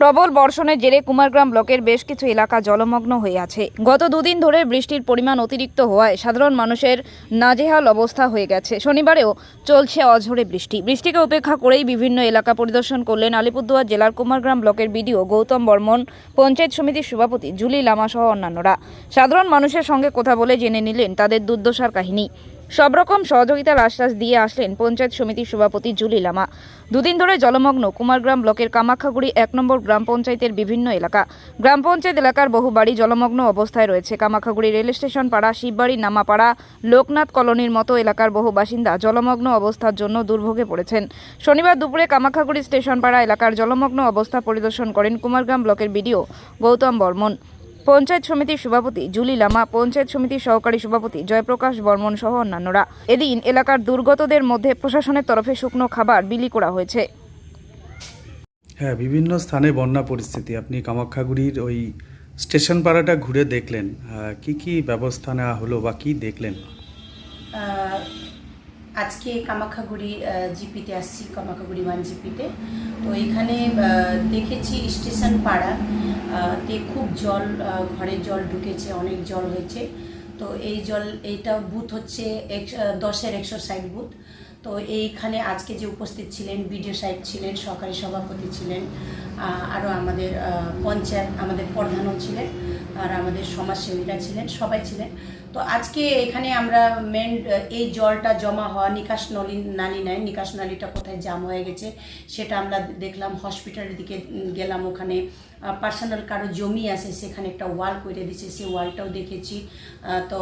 প্রবল বর্ষণের জেরে কুমারগ্রাম ব্লকের বেশ কিছু এলাকা জলমগ্ন হয়ে আছে। গত দুদিন ধরে বৃষ্টির পরিমাণ অতিরিক্ত হওয়ায় সাধারণ মানুষের নাজেহাল অবস্থা হয়ে গেছে। শনিবারেও চলছে অঝরে বৃষ্টি। বৃষ্টিকে উপেক্ষা করেই বিভিন্ন এলাকা পরিদর্শন করলেন আলিপুরদুয়ার জেলার কুমারগ্রাম ব্লকের বিডিও গৌতম বর্মন, পঞ্চায়েত সমিতির সভাপতি জুলি লামা সহ অন্যান্যরা। সাধারণ মানুষের সঙ্গে কথা বলে জেনে নিলেন তাদের দুর্দশার কাহিনী। সব রকম সহযোগিতার আশ্বাস দিয়ে আসলেন পঞ্চায়েত সমিতির সভাপতি জুলি লামা। দুদিন ধরে জলমগ্ন কুমারগ্রাম ব্লকের কামাখ্যাগুড়ি এক নম্বর গ্রাম পঞ্চায়েতের বিভিন্ন এলাকা। গ্রাম পঞ্চায়েত এলাকার বহু বাড়ি জলমগ্ন অবস্থায় রয়েছে। কামাখ্যাগুড়ি রেল স্টেশন পাড়া, শিববাড়ি, নামাপাড়া, লোকনাথ কলোনির মতো এলাকার বহু বাসিন্দা জলমগ্ন অবস্থার জন্য দুর্ভোগে পড়েছেন। শনিবার দুপুরে কামাখ্যাগুড়ি স্টেশন পাড়া এলাকার জলমগ্ন অবস্থা পরিদর্শন করেন কুমারগ্রাম ব্লকের বিডিও গৌতম বর্মন। পঞ্চায়েত সমিতির সভাপতি জুলি লামা পঞ্চায়েত সমিতির সহকারী সভাপতি জয়প্রকাশ বর্মন সহ অন্যান্যরা। এদিন এলাকার দুর্গতদের মধ্যে প্রশাসনের তরফে শুকনো খাবার বিলি করা হয়েছে। হ্যাঁ বিভিন্ন স্থানে বন্যা পরিস্থিতি। আপনি কামাখ্যাগুড়ির ওই স্টেশন পাড়াটা ঘুরে দেখলেন। কি কি ব্যবস্থা নেওয়া হলো বা কি দেখলেন? আজকে কামাখ্যাগুড়ি জিপিতে আসছি কামাখ্যাগুড়ি ওয়ান জিপিতে। তো এখানে দেখেছি স্টেশন পাড়া তে খুব জল ঘরে জল ঢুকেছে, অনেক জল হয়েছে। তো এই জল, এইটা বুথ হচ্ছে দশের একশো ষাট বুথ। তো এইখানে আজকে যে উপস্থিত ছিলেন, বিডিও সাহেব ছিলেন, সহকারী সভাপতি ছিলেন আরও আমাদের পঞ্চায়েত, আমাদের প্রধানও ছিলেন। আর আমাদের সমাজসেবীরা ছিলেন, সবাই ছিলেন। তো আজকে এখানে আমরা মেন এই জলটা জমা হওয়া নিকাশ নলি, নালি নেয় নিকাশ নালিটা কোথায় জাম হয়ে গেছে সেটা আমরা দেখলাম হসপিটালের দিকে গেলাম ওখানে। পার্সোনাল কারও জমি আছে সেখানে একটা ওয়াল করে দিছে, সেই ওয়ালটাও দেখেছি। তো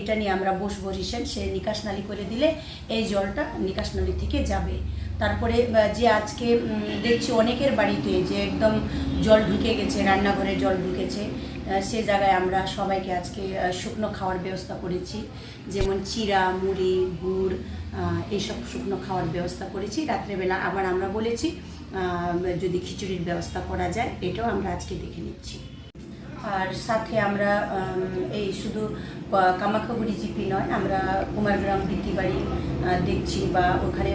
এটা নিয়ে আমরা বসবো রিসেন্ট, সে নিকাশ নালি করে দিলে এই জলটা নিকাশ নালি থেকে যাবে। তারপরে যে আজকে দেখছি অনেকের বাড়িতে যে একদম জল ঢুকে গেছে, রান্নাঘরে জল ঢুকেছে সে জায়গায় আমরা সবাইকে আজকে শুকনো খাওয়ার ব্যবস্থা করেছি। যেমন চিরা মুড়ি, গুড় এইসব শুকনো খাওয়ার ব্যবস্থা করেছি। রাত্রেবেলা আবার আমরা বলেছি যদি খিচুড়ির ব্যবস্থা করা যায়, এটাও আমরা আজকে দেখে নিচ্ছি। আর সাথে আমরা এই শুধু কামাখাগুড়ি জিপি নয়, আমরা কুমারগ্রাম বাড়ি দেখছি বা ওখানে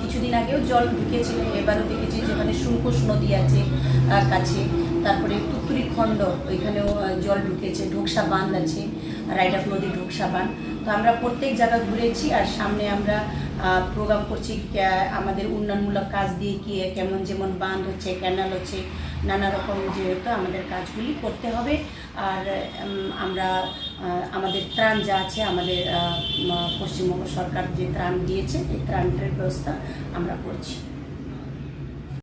কিছুদিন আগেও জল ঢুকেছিল, এবারও দেখেছি যেখানে শুঙ্কুশ নদী আছে কাছে। তারপরে তুত্তুরি খণ্ড, ওইখানেও জল ঢুকেছে, ঢোকসা বাঁধ আছে রাইডাক নদী ঢোকসা বাঁধ। তো আমরা প্রত্যেক জায়গা ঘুরেছি আর সামনে আমরা প্রোগ্রাম করছি আমাদের উন্নয়নমূলক কাজ দিয়ে কি, কেমন যেমন বাঁধ হচ্ছে ক্যানাল হচ্ছে, নানা রকম যেহেতু আমাদের কাজগুলি করতে হবে। আর আমরা আমাদের ত্রাণ যা আছে, আমাদের পশ্চিমবঙ্গ সরকার যে ত্রাণ দিয়েছে, এই ত্রাণের ব্যবস্থা আমরা করছি।